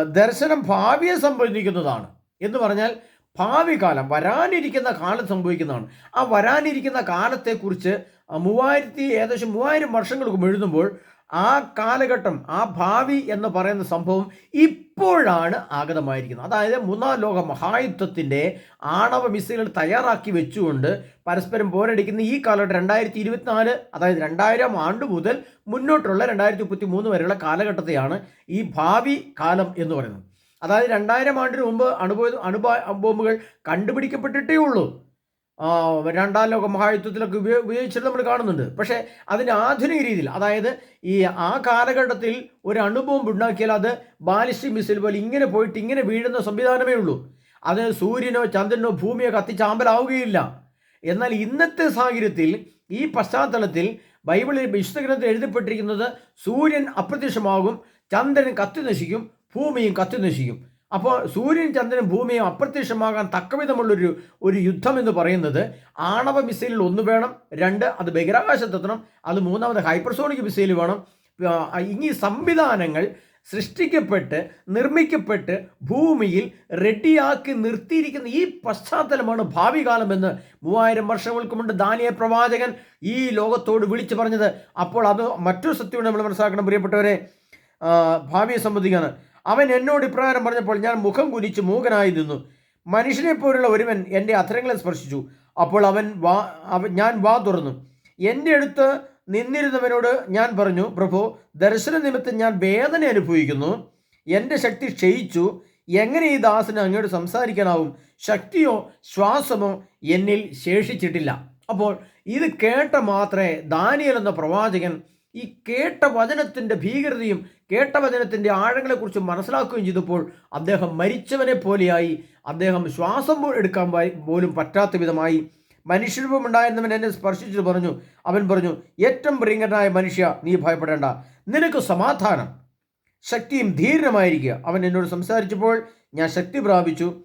[SPEAKER 1] ദർശനം ഭാവിയെ സംബന്ധിക്കുന്നതാണ്. എന്ന് പറഞ്ഞാൽ ഭാവി കാലം വരാനിരിക്കുന്ന കാലം സംഭവിക്കുന്നതാണ്. ആ വരാനിരിക്കുന്ന കാലത്തെക്കുറിച്ച് മൂവായിരത്തി ഏകദേശം മൂവായിരം വർഷങ്ങൾക്ക് എഴുതുമ്പോൾ ആ കാലഘട്ടം ആ ഭാവി എന്ന് പറയുന്ന സംഭവം ഇപ്പോഴാണ് ആഗതമായിരിക്കുന്നത്. അതായത് മൂന്നാം ലോക മഹായുദ്ധത്തിന്റെ ആണവ മിസൈലുകൾ തയ്യാറാക്കി വെച്ചുകൊണ്ട് പരസ്പരം പോരടിക്കുന്ന ഈ കാലഘട്ടം രണ്ടായിരത്തി ഇരുപത്തിനാല് അതായത് രണ്ടായിരം ആണ്ട് മുതൽ മുന്നോട്ടുള്ള രണ്ടായിരത്തി മുപ്പത്തി മൂന്ന് വരെയുള്ള കാലഘട്ടത്തെയാണ് ഈ ഭാവി കാലം എന്ന് പറയുന്നത്. അതായത് രണ്ടായിരം ആണ്ടിന് മുമ്പ് അണുബോ അണുബ ബോംബുകൾ കണ്ടുപിടിക്കപ്പെട്ടിട്ടേ ഉള്ളൂ. രണ്ടാം ലോക മഹായുദ്ധത്തിലൊക്കെ ഉപയോഗ ഉപയോഗിച്ചിട്ട് നമ്മൾ കാണുന്നുണ്ട്. പക്ഷേ അതിന്റെ ആധുനിക രീതിയിൽ അതായത് ഈ ആ കാലഘട്ടത്തിൽ ഒരു അണുബോംബ് ഉണ്ടാക്കിയാൽ അത് ബാലിസ്റ്റിക് മിസൈൽ പോലെ ഇങ്ങനെ പോയിട്ട് ഇങ്ങനെ വീഴുന്ന സംവിധാനമേ ഉള്ളൂ. അത് സൂര്യനോ ചന്ദ്രനോ ഭൂമിയോ കത്തിച്ചാമ്പലാവുകയില്ല എന്നാൽ ഇന്നത്തെ സാഹചര്യത്തിൽ ഈ പശ്ചാത്തലത്തിൽ ബൈബിളിൽ വിശുദ്ധഗ്രന്ഥത്തിൽ എഴുതപ്പെട്ടിരിക്കുന്നത് സൂര്യൻ അപ്രത്യക്ഷമാകും ചന്ദ്രൻ കത്തി നശിക്കും ഭൂമിയും കത്തി നശിക്കും അപ്പോൾ സൂര്യൻ ചന്ദ്രൻ ഭൂമിയും അപ്രത്യക്ഷമാകാൻ തക്കവിധമുള്ളൊരു ഒരു യുദ്ധം എന്ന് പറയുന്നത് ആണവ മിസൈലിൽ ഒന്ന് വേണം രണ്ട് അത് ബഹിരാകാശത്തെത്തണം അത് മൂന്നാമത് ഹൈപ്പർസോണിക് മിസൈൽ വേണം. ഇനി സംവിധാനങ്ങൾ സൃഷ്ടിക്കപ്പെട്ട് നിർമ്മിക്കപ്പെട്ട് ഭൂമിയിൽ റെഡിയാക്കി നിർത്തിയിരിക്കുന്ന ഈ പശ്ചാത്തലമാണ് ഭാവി കാലമെന്ന് മൂവായിരം വർഷങ്ങൾക്ക് മുമ്പ് ദാനിയ പ്രവാചകൻ ഈ ലോകത്തോട് വിളിച്ചു പറഞ്ഞത്. അപ്പോൾ അത് മറ്റൊരു സത്യമാണ് നമ്മൾ മനസ്സിലാക്കണം പ്രിയപ്പെട്ടവരെ. ഭാവിയെ സംബന്ധിക്കാണ്. അവൻ എന്നോട് ഇപ്രകാരം പറഞ്ഞപ്പോൾ ഞാൻ മുഖം കുനിച്ച് മൂകനായി നിന്നു മനുഷ്യനെ പോലുള്ള ഒരുവൻ എന്റെ അധരങ്ങളെ സ്പർശിച്ചു. അപ്പോൾ അവൻ വാ അവൻ ഞാൻ വാ തുറന്നു. എന്റെ അടുത്ത് നിന്നിരുന്നവനോട് ഞാൻ പറഞ്ഞു പ്രഭു ദർശന നിമിത്തം ഞാൻ വേദന അനുഭവിക്കുന്നു. എന്റെ ശക്തി ക്ഷയിച്ചു. എങ്ങനെ ഈ ദാസന് അങ്ങോട്ട് സംസാരിക്കാനാവും? ശക്തിയോ ശ്വാസമോ എന്നിൽ ശേഷിച്ചിട്ടില്ല. അപ്പോൾ ഇത് കേട്ട മാത്രമേ ദാനിയൽ എന്ന പ്രവാചകൻ ഈ കേട്ട വചനത്തിന്റെ ഭീകരതയും കേട്ട വചനത്തിന്റെ ആഴങ്ങളെക്കുറിച്ച് മനസ്സിലാക്കുകയും ചെയ്തപ്പോൾ അദ്ദേഹം മരിച്ചവനെ പോലെയായി. അദ്ദേഹം ശ്വാസം എടുക്കാൻ പോലും പറ്റാത്ത വിധമായി. മനുഷ്യരൂപം ഉണ്ടായിരുന്നവൻ എന്നെ സ്പർശിച്ചു പറഞ്ഞു. അവൻ പറഞ്ഞു ഏറ്റവും പ്രിയങ്കരനായ മനുഷ്യ നീ ഭയപ്പെടേണ്ട. നിനക്ക് സമാധാനം. ശക്തിയും ധീരമായിരിക്കുക അവൻ എന്നോട് സംസാരിച്ചപ്പോൾ ഞാൻ ശക്തി പ്രാപിച്ചു.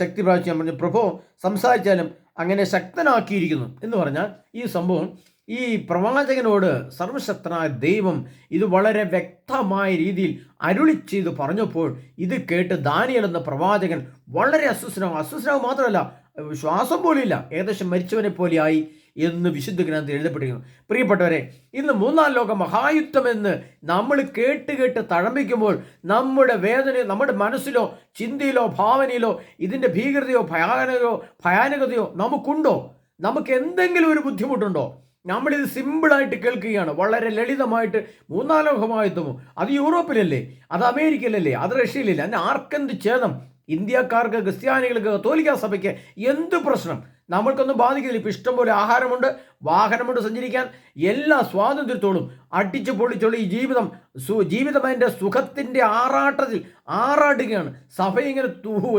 [SPEAKER 1] ശക്തി പ്രാപിച്ചു ഞാൻ പറഞ്ഞു പ്രഭോ സംസാരിച്ചാലും അങ്ങനെ ശക്തനാക്കിയിരിക്കുന്നു. എന്ന് പറഞ്ഞാൽ ഈ സംഭവം ഈ പ്രവാചകനോട് സർവശക്തനായ ദൈവം ഇത് വളരെ വ്യക്തമായ രീതിയിൽ അരുളി ചെയ്ത് പറഞ്ഞപ്പോൾ ഇത് കേട്ട് ദാനിയൽ എന്ന പ്രവാചകൻ വളരെ അസ്വസ്ഥനാവും. അസ്വസ്ഥനാവും മാത്രമല്ല ശ്വാസം പോലില്ല ഏകദേശം മരിച്ചവനെ പോലെയായി എന്ന് വിശുദ്ധ ഗ്രന്ഥത്തിൽ എഴുതപ്പെട്ടിരിക്കുന്നു. പ്രിയപ്പെട്ടവരെ ഇന്ന് മൂന്നാം ലോക മഹായുദ്ധം എന്ന് നമ്മൾ കേട്ട് കേട്ട് തഴമ്പിക്കുമ്പോൾ നമ്മുടെ വേദന നമ്മുടെ മനസ്സിലോ ചിന്തയിലോ ഭാവനയിലോ ഇതിന്റെ ഭീകരതയോ ഭയാനകയോ ഭയാനകതയോ നമുക്കുണ്ടോ? നമുക്ക് എന്തെങ്കിലും ഒരു ബുദ്ധിമുട്ടുണ്ടോ? നമ്മളിത് സിമ്പിളായിട്ട് കേൾക്കുകയാണ്. വളരെ ലളിതമായിട്ട് മൂന്നാം ലോകമായുദ്ധമോ അത് യൂറോപ്പിലല്ലേ? അത് അമേരിക്കയിലല്ലേ? അത് റഷ്യയിലല്ലേ? അതിന് ആർക്കെന്ത് ഛേദം? ഇന്ത്യക്കാർക്ക് ക്രിസ്ത്യാനികൾക്ക് തോലിക്ക സഭയ്ക്ക് എന്ത് പ്രശ്നം? നമ്മൾക്കൊന്നും ബാധിക്കുന്നില്ല. ഇപ്പം ഇഷ്ടംപോലെ ആഹാരമുണ്ട് വാഹനമുണ്ട് സഞ്ചരിക്കാൻ. എല്ലാ സ്വാതന്ത്ര്യത്തോടും അടിച്ചു പൊളിച്ചുള്ള ഈ ജീവിതം സു ജീവിതം അതിന്റെ സുഖത്തിന്റെ ആറാട്ടത്തിൽ ആറാടുകയാണ്. സഭയിങ്ങനെ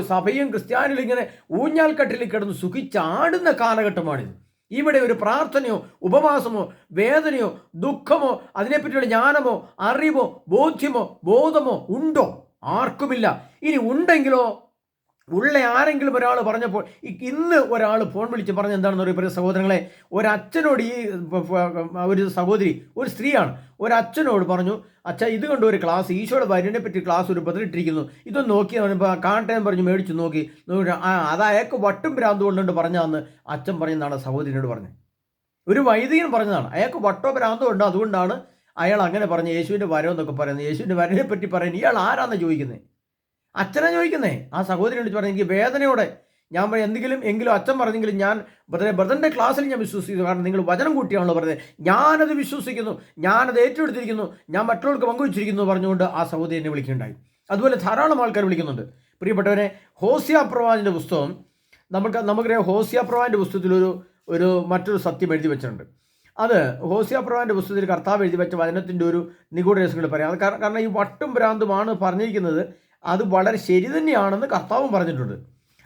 [SPEAKER 1] സഭയും ക്രിസ്ത്യാനികളും ഇങ്ങനെ ഊഞ്ഞാൽക്കട്ടിൽ കിടന്ന് സുഖിച്ചാടുന്ന കാലഘട്ടമാണിത്. ഇവിടെ ഒരു പ്രാർത്ഥനയോ ഉപവാസമോ വേദനയോ ദുഃഖമോ അതിനെപ്പറ്റിയുള്ള ജ്ഞാനമോ അറിവോ ബോധ്യമോ ബോധമോ ഉണ്ടോ? ആർക്കുമില്ല. ഇനി ഉണ്ടെങ്കിലോ ഉള്ള ആരെങ്കിലും ഒരാൾ പറഞ്ഞപ്പോൾ ഇന്ന് ഒരാൾ ഫോൺ വിളിച്ച് പറഞ്ഞ എന്താണെന്ന് പറയുമ്പോൾ സഹോദരങ്ങളെ? ഒരച്ഛനോട് ഈ ഒരു സഹോദരി ഒരു സ്ത്രീയാണ്. ഒരച്ഛനോട് പറഞ്ഞു അച്ഛാ ഇത് കണ്ടു ഒരു ക്ലാസ് ഈശോയുടെ ഭാര്യനെ പറ്റി ക്ലാസ് ഒരു ബദലിട്ടിരിക്കുന്നു ഇതൊന്ന് നോക്കി. കാണട്ടെ എന്ന് പറഞ്ഞു മേടിച്ചു നോക്കി. ആ വട്ടും ഭ്രാന്ത് കൊണ്ടുണ്ട് പറഞ്ഞാന്ന് അച്ഛൻ പറഞ്ഞതാണ് സഹോദരിനോട് പറഞ്ഞു. ഒരു വൈദികൻ പറഞ്ഞതാണ് അയാൾക്ക് വട്ടോ ഭ്രാന്തോ ഉണ്ട്? അതുകൊണ്ടാണ് അയാൾ അങ്ങനെ പറഞ്ഞു യേശുവിന്റെ വരവെന്നൊക്കെ പറയുന്നത്. യേശുവിന്റെ വരവിനെ പറ്റി പറയുന്നത്. ഇയാൾ ആരാന്ന് ചോദിക്കുന്നത് അച്ഛനെ ചോദിക്കുന്നേ. ആ സഹോദരനോട് പറഞ്ഞു എനിക്ക് വേദനയോടെ. ഞാൻ പറയും എന്തെങ്കിലും എങ്കിലും അച്ഛൻ പറഞ്ഞെങ്കിലും ഞാൻ ബ്രദറെ ബ്രദറിന്റെ ക്ലാസ്സിൽ ഞാൻ വിശ്വസിക്കുന്നു. കാരണം നിങ്ങൾ വചനം കൂട്ടിയാണല്ലോ പറഞ്ഞത്. ഞാനത് വിശ്വസിക്കുന്നു. ഞാനത് ഏറ്റെടുത്തിരിക്കുന്നു. ഞാൻ മറ്റുള്ളവർക്ക് പങ്കുവച്ചിരിക്കുന്നു പറഞ്ഞുകൊണ്ട് ആ സഹോദരി എന്നെ വിളിക്കുകയുണ്ടായി. അതുപോലെ ധാരാളം ആൾക്കാർ വിളിക്കുന്നുണ്ട്. പ്രിയപ്പെട്ടവരെ ഹോസിയ പ്രവാദിന്റെ പുസ്തകം നമുക്ക് നമുക്കറിയാം ഹോസിയ പ്രവാന്റെ പുസ്തകത്തിലൊരു ഒരു മറ്റൊരു സത്യം എഴുതി വെച്ചിട്ടുണ്ട്. അത് ഹോസിയ പ്രവാന്റെ പുസ്തകത്തിൽ കർത്താവ് എഴുതി വെച്ച വചനത്തിന്റെ ഒരു നിഗൂഢ രസങ്ങൾ പറയാം. അത് കാരണം ഈ വട്ടും ഭ്രാന്തുമാണ് പറഞ്ഞിരിക്കുന്നത്. അത് വളരെ ശരി തന്നെയാണെന്ന് കർത്താവും പറഞ്ഞിട്ടുണ്ട്.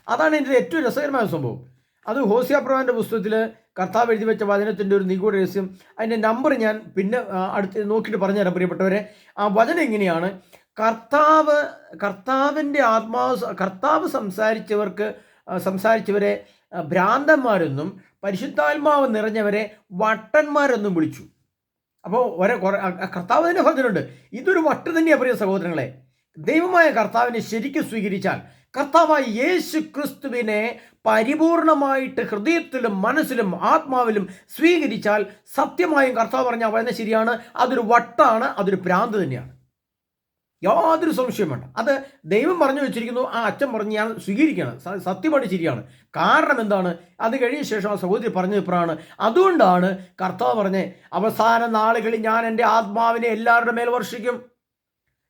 [SPEAKER 1] അതാണ് എന്റെ ഏറ്റവും രസകരമായ സംഭവം. അത് ഹോസിയ പ്രവാന്റെ പുസ്തകത്തിൽ കർത്താവ് എഴുതി വെച്ച വചനത്തിന്റെ ഒരു നിഗൂഢ രഹസ്യം. അതിന്റെ നമ്പർ ഞാൻ പിന്നെ അടുത്ത് നോക്കിയിട്ട് പറഞ്ഞുതരാം പ്രിയപ്പെട്ടവരെ. ആ വചനം എങ്ങനെയാണ്? കർത്താവ് കർത്താവിന്റെ ആത്മാവ് കർത്താവ് സംസാരിച്ചവർക്ക് സംസാരിച്ചവരെ ഭ്രാന്തന്മാരെന്നും പരിശുദ്ധാത്മാവ് നിറഞ്ഞവരെ വട്ടന്മാരെന്നും വിളിച്ചു. അപ്പോൾ ഒരേ കുറേ കർത്താവ് തന്നെ പറഞ്ഞിട്ടുണ്ട്. ഇതൊരു വട്ട് തന്നെയാണ് പ്രിയ സഹോദരങ്ങളെ. ദൈവമായ കർത്താവിനെ ശരിക്കും സ്വീകരിച്ചാൽ കർത്താവായ യേശു ക്രിസ്തുവിനെ പരിപൂർണമായിട്ട് ഹൃദയത്തിലും മനസ്സിലും ആത്മാവിലും സ്വീകരിച്ചാൽ സത്യമായും കർത്താവ് പറഞ്ഞാൽ പറയുന്നത് ശരിയാണ്. അതൊരു വട്ടാണ് അതൊരു പ്രാന്ത് തന്നെയാണ്. യാതൊരു സംശയം വേണ്ട. അത് ദൈവം പറഞ്ഞു വെച്ചിരിക്കുന്നു ആ അച്ഛൻ പറഞ്ഞ് ഞാൻ സ്വീകരിക്കുകയാണ് സത്യമായിട്ട് ശരിയാണ്. കാരണം എന്താണ്? അത് കഴിഞ്ഞ ശേഷം ആ സഹോദരി പറഞ്ഞപ്പോഴാണ് അതുകൊണ്ടാണ് കർത്താവ് പറഞ്ഞ് അവസാന നാളുകളിൽ ഞാൻ എന്റെ ആത്മാവിനെ എല്ലാവരുടെ മേൽ വർഷിക്കും.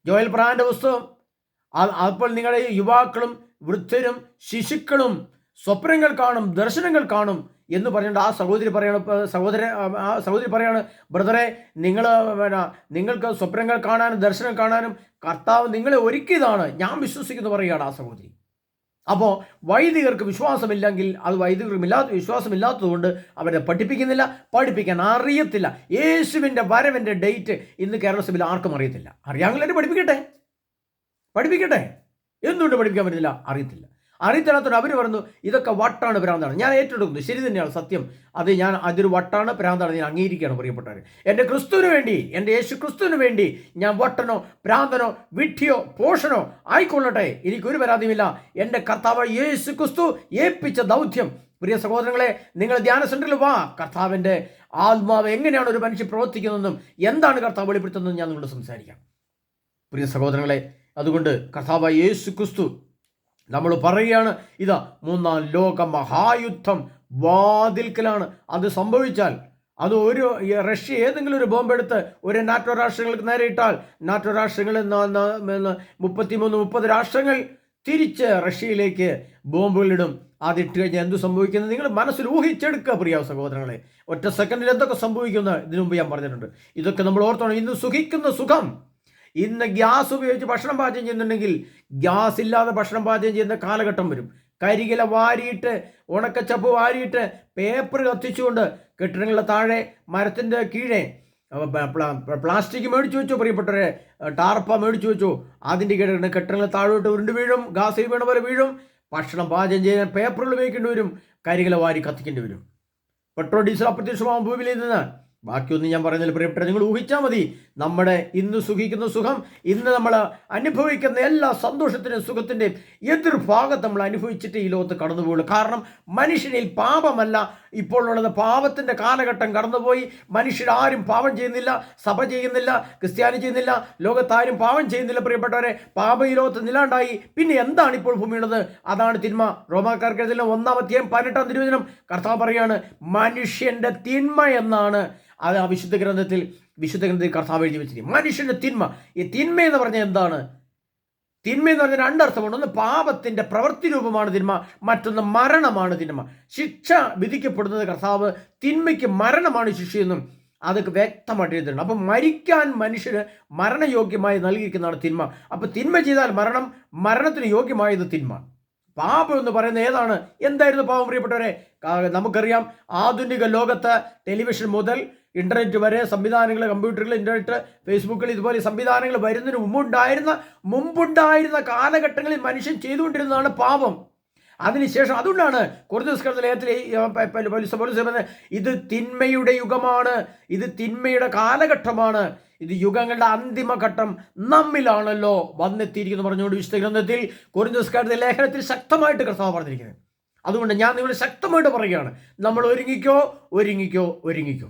[SPEAKER 1] ജോയൽ പ്രാന്റെ പുസ്തകം. അപ്പോൾ നിങ്ങളുടെ യുവാക്കളും വൃദ്ധരും ശിശുക്കളും സ്വപ്നങ്ങൾ കാണും ദർശനങ്ങൾ കാണും എന്ന് പറഞ്ഞിട്ട് ആ സഹോദരി പറയണം സഹോദര ആ സഹോദരി പറയാണ് ബ്രദറെ നിങ്ങൾ പിന്നെ നിങ്ങൾക്ക് സ്വപ്നങ്ങൾ കാണാനും ദർശനം കാണാനും കർത്താവ് നിങ്ങളെ ഒരുക്കിയതാണ്. ഞാൻ വിശ്വസിക്കുന്നു പറയുകയാണ് ആ സഹോദരി. അപ്പോൾ വൈദികർക്ക് വിശ്വാസമില്ലെങ്കിൽ അത് വൈദികർക്കില്ലാത്ത വിശ്വാസമില്ലാത്തതുകൊണ്ട് അവരെ പഠിപ്പിക്കുന്നില്ല പഠിപ്പിക്കാൻ അറിയത്തില്ല. യേശുവിന്റെ വരവിന്റെ ഡേറ്റ് ഇന്ന് കേരള സഭയിൽ ആർക്കും അറിയത്തില്ല. അറിയാമെങ്കിൽ എന്നെ പഠിപ്പിക്കട്ടെ? പഠിപ്പിക്കട്ടെ? എന്തുകൊണ്ട് പഠിപ്പിക്കാൻ പറ്റില്ല അറിയത്തില്ല. അറിയത്തില്ലാത്തതുകൊണ്ട് അവർ പറഞ്ഞു ഇതൊക്കെ വട്ടാണ് ഭ്രാന്താണ്. ഞാൻ ഏറ്റെടുക്കുന്നു. ശരി തന്നെയാണ് സത്യം. അത് ഞാൻ അതൊരു വട്ടാണ് ഭ്രാന്താണ് ഞാൻ അംഗീകരിക്കുകയാണ് പ്രിയപ്പെട്ടവർ എന്റെ ക്രിസ്തുവിന് വേണ്ടി എന്റെ യേശു ക്രിസ്തുവിന് വേണ്ടി ഞാൻ വട്ടനോ ഭ്രാന്തനോ വിഡ്ഢിയോ പോഷണോ ആയിക്കൊള്ളട്ടെ. എനിക്കൊരു പരാതിയുമില്ല. എന്റെ കർത്താവ് യേശു ക്രിസ്തു ഏൽപ്പിച്ച ദൗത്യം. പ്രിയ സഹോദരങ്ങളെ നിങ്ങൾ ധ്യാന സെന്ററിൽ വാ. കർത്താവിന്റെ ആത്മാവ് എങ്ങനെയാണ് ഒരു മനുഷ്യൻ പ്രവർത്തിക്കുന്നതെന്നും എന്താണ് കർത്താവ് വെളിപ്പെടുത്തുന്നതെന്നും ഞാൻ നിങ്ങളോട് സംസാരിക്കാം. പ്രിയ സഹോദരങ്ങളെ അതുകൊണ്ട് കർത്താവ് യേശു ക്രിസ്തു നമ്മൾ പറയുകയാണ് ഇതാ മൂന്നാം ലോക മഹായുദ്ധം വാതിൽക്കലാണ്. അത് സംഭവിച്ചാൽ അത് ഒരു റഷ്യ ഏതെങ്കിലും ഒരു ബോംബെടുത്ത് ഒരു നാറ്റോ രാഷ്ട്രങ്ങൾക്ക് നേരെ ഇട്ടാൽ നാറ്റോ രാഷ്ട്രങ്ങളിൽ മുപ്പത്തിമൂന്ന് മുപ്പത് രാഷ്ട്രങ്ങൾ തിരിച്ച് റഷ്യയിലേക്ക് ബോംബുകളിടും അതിട്ട് കഴിഞ്ഞാൽ എന്ത് സംഭവിക്കുന്നത്? നിങ്ങൾ മനസ്സിൽ ഊഹിച്ചെടുക്കുക പ്രിയ സഹോദരങ്ങളെ. ഒറ്റ സെക്കൻഡിൽ എന്തൊക്കെ സംഭവിക്കുന്നു? ഇതിനു മുമ്പ് ഞാൻ പറഞ്ഞിട്ടുണ്ട്. ഇതൊക്കെ നമ്മൾ ഓർത്തോണം. ഇന്ന് സുഖിക്കുന്ന സുഖം. ഇന്ന് ഗ്യാസ് ഉപയോഗിച്ച് ഭക്ഷണം പാചകം ചെയ്യുന്നുണ്ടെങ്കിൽ ഗ്യാസ് ഇല്ലാതെ ഭക്ഷണം പാചകം ചെയ്യുന്ന കാലഘട്ടം വരും. കരികില വാരിയിട്ട് ഉണക്കച്ചപ്പ് വാരിയിട്ട് പേപ്പർ കത്തിച്ചുകൊണ്ട് കെട്ടിടങ്ങളുടെ താഴെ മരത്തിന്റെ കീഴേ പ്ലാസ്റ്റിക് മേടിച്ചു വെച്ചു പ്രിയപ്പെട്ടവരെ? ടാർപ്പ മേടിച്ചു വെച്ചു? അതിന്റെ കീഴെ കെട്ടിടങ്ങൾ താഴോട്ട് ഉരുണ്ട് വീഴും ഗ്യാസ് വീണ പോലെ വീഴും ഭക്ഷണം പാചകം ചെയ്യാൻ പേപ്പറുകൾ ഉപയോഗിക്കേണ്ടി വരും കരികില വാരി കത്തിക്കേണ്ടി വരും. പെട്രോൾ ഡീസൽ അപ്രത്യക്ഷമാവും ഭൂമിയിൽ നിന്ന്. ബാക്കിയൊന്നും ഞാൻ പറയുന്നില്ല പ്രിയപ്പെട്ട നിങ്ങൾ ഊഹിച്ചാൽ മതി. നമ്മുടെ ഇന്ന് സുഖിക്കുന്ന സുഖം ഇന്ന് നമ്മൾ അനുഭവിക്കുന്ന എല്ലാ സന്തോഷത്തിന്റെയും സുഖത്തിന്റെയും എതിർഭാഗത്ത് നമ്മൾ അനുഭവിച്ചിട്ട് ഈ ലോകത്ത് കടന്നുപോകുള്ളൂ കാരണം മനുഷ്യനിൽ പാപമല്ല ഇപ്പോൾ ഉള്ളത് പാപത്തിന്റെ കാലഘട്ടം കടന്നുപോയി. മനുഷ്യരാരും പാപം ചെയ്യുന്നില്ല സഭ ചെയ്യുന്നില്ല ക്രിസ്ത്യാനി ചെയ്യുന്നില്ല ലോകത്താരും പാപം ചെയ്യുന്നില്ല പ്രിയപ്പെട്ടവരെ. പാപം നിലാണ്ടായി. പിന്നെ എന്താണ് ഇപ്പോൾ ഭൂമിയുള്ളത് അതാണ് തിന്മ. റോമാക്കാർക്ക് ഒന്നാമത്തെയും ഒന്നാം അധ്യായം പതിനെട്ടാം തിരുവചനം കർത്താവ് പറയുകയാണ് മനുഷ്യന്റെ തിന്മ എന്നാണ്. അത് ആ വിശുദ്ധ ഗ്രന്ഥത്തിൽ വിശുദ്ധ ഗ്രന്ഥത്തിൽ കർത്താവ് എഴുതി വെച്ചിരിക്കും മനുഷ്യന്റെ തിന്മ. ഈ തിന്മ എന്ന് പറഞ്ഞാൽ എന്താണ്? തിന്മ എന്ന് പറഞ്ഞാൽ രണ്ടർത്ഥമുണ്ട്. ഒന്ന് പാപത്തിന്റെ പ്രവൃത്തി രൂപമാണ് തിന്മ മറ്റൊന്ന് മരണമാണ് തിന്മ. ശിക്ഷ വിധിക്കപ്പെടുന്നത് കർത്താവ് തിന്മയ്ക്ക് മരണമാണ് ശിക്ഷയെന്നും അതൊക്കെ വ്യക്തമായിട്ട് എഴുതിയിട്ടുണ്ട്. അപ്പം മരിക്കാൻ മനുഷ്യന് മരണയോഗ്യമായി നൽകിയിരിക്കുന്നതാണ് തിന്മ. അപ്പം തിന്മ ചെയ്താൽ മരണം മരണത്തിന് യോഗ്യമായത് തിന്മ. പാപം എന്ന് പറയുന്നത് ഏതാണ്? എന്തായിരുന്നു പാപം പ്രിയപ്പെട്ടവരെ? നമുക്കറിയാം. ആധുനിക ലോകത്ത് ടെലിവിഷൻ മുതൽ ഇന്റർനെറ്റ് വരെ സംവിധാനങ്ങൾ കമ്പ്യൂട്ടറുകൾ ഇന്റർനെറ്റ് ഫേസ്ബുക്കിൽ ഇതുപോലെ സംവിധാനങ്ങൾ വരുന്നതിന് മുമ്പുണ്ടായിരുന്ന മുമ്പുണ്ടായിരുന്ന കാലഘട്ടങ്ങളിൽ മനുഷ്യൻ ചെയ്തുകൊണ്ടിരുന്നതാണ് പാപം അതിനുശേഷം അതുകൊണ്ടാണ് കുറച്ച് ലേഖത്തിൽ ഇത് തിന്മയുടെ യുഗമാണ് ഇത് തിന്മയുടെ കാലഘട്ടമാണ് ഇത് യുഗങ്ങളുടെ അന്തിമഘട്ടം നമ്മിലാണല്ലോ വന്നെത്തിയിരിക്കുന്നു പറഞ്ഞുകൊണ്ട് വിശുദ്ധ ഗ്രന്ഥത്തിൽ കുറിഞ്ഞസ്കാരത്തെ ലേഖനത്തിൽ ശക്തമായിട്ട് കർത്താവ് പറഞ്ഞിരിക്കുന്നത്. അതുകൊണ്ട് ഞാൻ നിങ്ങൾ ശക്തമായിട്ട് പറയുകയാണ് നമ്മൾ ഒരുങ്ങിക്കോ ഒരുങ്ങിക്കോ ഒരുങ്ങിക്കോ.